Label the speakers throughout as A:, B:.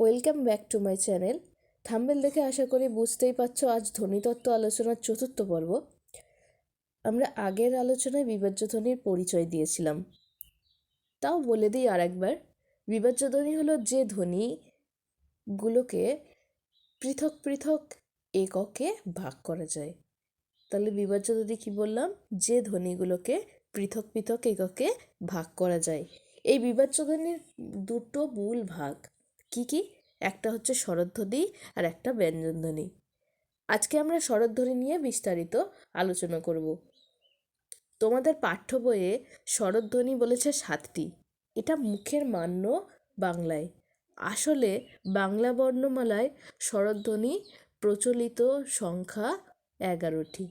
A: Welcome back to my channel. Thumbnail দেখে আশা করি বুঝতেই পারছ আজ ধ্বনিতত্ত্ব আলোচনার চতুর্থ পর্ব। আমরা আগের আলোচনায় বিভাজ্য ধ্বনির পরিচয় দিয়েছিলাম। তাও বলে দিই আর একবার বিভাজ্য ধ্বনি হলো যে ধ্বনিগুলোকে পৃথক পৃথক এককে ভাগ করা যায়। তাহলে বিভাজ্য ধ্বনি কী বললাম? যে ধ্বনিগুলোকে পৃথক পৃথক এককে ভাগ করা যায়। এই বিভাজ্য ধ্বনির দুটো মূল ভাগ কি কি? একটা হচ্ছে স্বরধ্বনি আর একটা ব্যঞ্জনধ্বনি। আজকে আমরা স্বরধ্বনি নিয়ে বিস্তারিত আলোচনা করব। তোমাদের পাঠ্য বইয়ে স্বরধ্বনি বলেছে সাতটি। এটা মুখের মান্য বাংলায়। আসলে বাংলা বর্ণমালায় স্বরধ্বনি প্রচলিত সংখ্যা এগারোটি।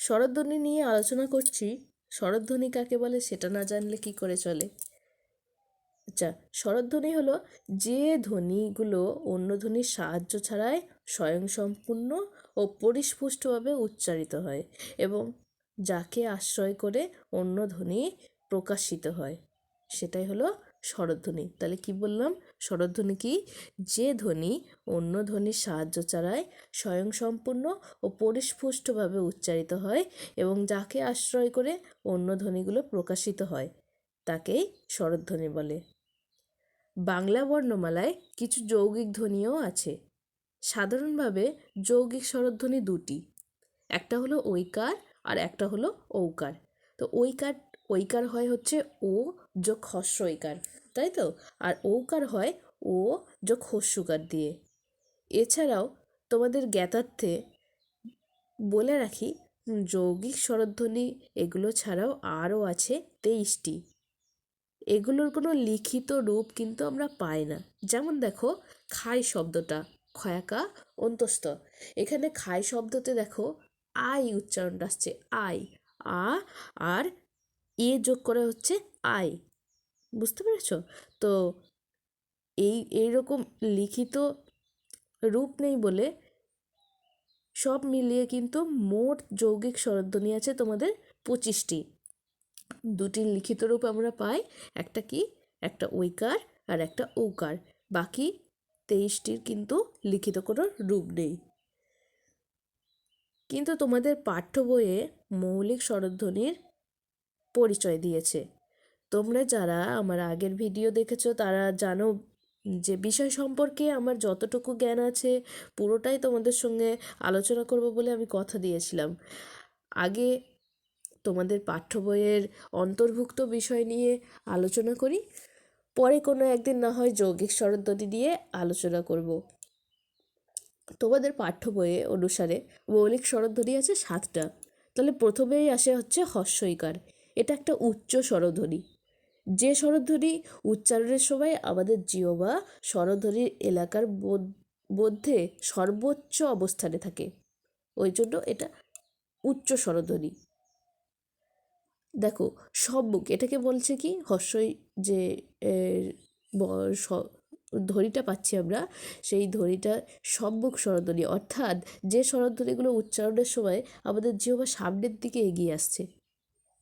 A: স্বরধ্বনি নিয়ে আলোচনা করছি। স্বরধ্বনি কাকে বলে সেটা না জানলে কি করে চলে? আচ্ছা স্বরধ্বনি হলো যে ধ্বনিগুলো অন্য ধ্বনির সাহায্য ছাড়াই স্বয়ংসম্পূর্ণ ও পরিস্ফুষ্টভাবে উচ্চারিত হয় এবং যাকে আশ্রয় করে অন্য ধ্বনি প্রকাশিত হয়। সেটাই হলো স্বরধ্বনি তাহলে কি বললাম? স্বরধ্বনি কি? যে ধ্বনি অন্য ধ্বনির সাহায্য ছাড়াই স্বয়ংসম্পূর্ণ ও পরিস্ফুষ্টভাবে উচ্চারিত হয় এবং যাকে আশ্রয় করে অন্য ধ্বনিগুলো প্রকাশিত হয়, তাকেই স্বরধ্বনি বলে। বাংলা বর্ণমালায় কিছু যৌগিক ধ্বনিও আছে। সাধারণভাবে যৌগিক স্বরধ্বনি দুটি। একটা হলো ঐকার আর একটা হলো ঔকার। তো ঐকার ঐকার হয় হচ্ছে ও যোগ হস্য ঐকার, তাই তো? আর ঔকার হয় ও যোগ হস্যকার দিয়ে। এছাড়াও তোমাদের জ্ঞাতার্থে বলে রাখি, যৌগিক স্বরধ্বনি এগুলো ছাড়াও আরও আছে তেইশটি। এগুলোর কোনো লিখিত রূপ কিন্তু আমরা পাই না। যেমন দেখো, খাই শব্দটা, খয়াকা, অন্তস্থ। এখানে খাই শব্দতে দেখো, আই উচ্চারণটা আসছে, আই। আ আর এ যোগ করে হচ্ছে আই। বুঝতে পেরেছ? তো এই, এইরকম লিখিত রূপ নেই বলে সব মিলিয়ে কিন্তু মোট যৌগিক স্বরধ্বনি আছে তোমাদের পঁচিশটি। দুটি লিখিত রূপ আমরা পাই, একটা কি? একটা ঐকার আর একটা ঔকার। বাকি তেইশটির কিন্তু লিখিত কোনো রূপ নেই। কিন্তু তোমাদের পাঠ্য বইয়ে মৌলিক স্বরধ্বনির পরিচয় দিয়েছে। তোমরা যারা আমার আগের ভিডিও দেখেছ, তারা জানো যে বিষয় সম্পর্কে আমার যতটুকু জ্ঞান আছে, পুরোটাই তোমাদের সঙ্গে আলোচনা করব বলে আমি কথা দিয়েছিলাম। আগে তোমাদের পাঠ্য বইয়ের অন্তর্ভুক্ত বিষয় নিয়ে আলোচনা করি। পরে কোনো একদিন না হয় যৌগিক স্বরধ্বনি দিয়ে আলোচনা করব। তোমাদের পাঠ্য বইয়ে অনুসারে মৌলিক স্বরধ্বনি আছে সাতটা। তাহলে প্রথমেই আসে হচ্ছে হস্যইকার এটা একটা উচ্চ স্বরধ্বনি যে স্বরধ্বনি উচ্চারণের সময় আমাদের জিওবা স্বরধ্বনির এলাকার মধ্যে সর্বোচ্চ অবস্থানে থাকে। ওই জন্য এটা উচ্চ স্বরধ্বনি দেখো সম্মুখ এটাকে বলছে কি, হর্ষই যে ধ্বনিটা পাচ্ছি আমরা, সেই ধ্বনিটা সম্মুখ স্বরধ্বনি, অর্থাৎ যে স্বরধ্বনিগুলো উচ্চারণের সময় আমাদের জিহবা সামনের দিকে এগিয়ে আসছে।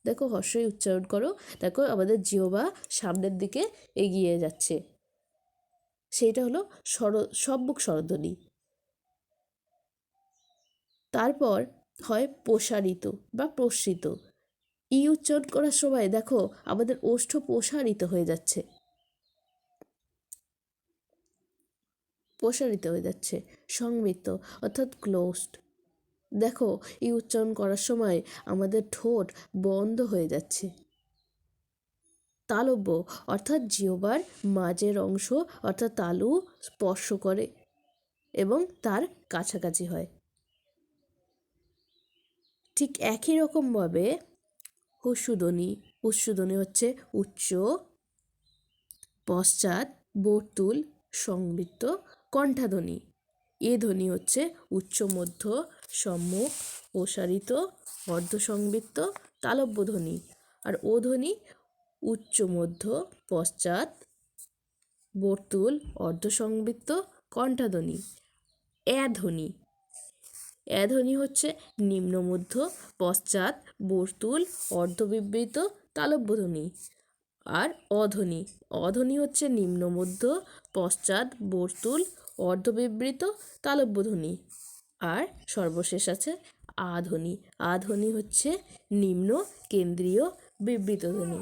A: দেখো, হর্ষই উচ্চারণ করো, দেখো, আমাদের জিহবা সামনের দিকে এগিয়ে যাচ্ছে। সেইটা হলো স্বর সম্মুখ স্বরধ্বনি। তারপর হয় প্রসারিত বা প্রসৃত। ই উচ্চারণ করার সময় দেখো আমাদের ওষ্ঠ প্রসারিত হয়ে যাচ্ছে। প্রসারিত হয়ে যাচ্ছে। সংমিত, অর্থাৎ ক্লোজড দেখো, ই উচ্চারণ করার সময় আমাদের ঠোঁট বন্ধ হয়ে যাচ্ছে। তালব্য, অর্থাৎ জিওবার মাঝের অংশ, অর্থাৎ তালু স্পর্শ করে এবং তার কাছাকাছি হয়। ঠিক একই রকমভাবে হুস্যুধ্বনি উচ্চধ্বনি হচ্ছে উচ্চ, পশ্চাৎ, বর্তুল সংবৃত্ত কণ্ঠাধ্বনি। এ ধ্বনি হচ্ছে উচ্চ, মধ্য, সম্মুখ, প্রসারিত, অর্ধসংবৃত্ত তালব্য ধ্বনি আর ও ধ্বনি উচ্চ, মধ্য, পশ্চাৎ, বর্তুল, অর্ধসংবৃত্ত, কণ্ঠাধ্বনি। এ ধ্বনি ধ্বনি হচ্ছে নিম্নমধ্য, পশ্চাৎ, বর্তুল, অর্ধবিবৃত তালব্য ধ্বনি আর অধ্বনি অধ্বনি হচ্ছে নিম্ন মধ্য পশ্চাৎ, বর্তুল, অর্ধবিবৃত তালব্য ধ্বনি আর সর্বশেষ আছে আধ্বনি আধ্বনি হচ্ছে নিম্ন, কেন্দ্রীয়, বিবৃত ধ্বনি।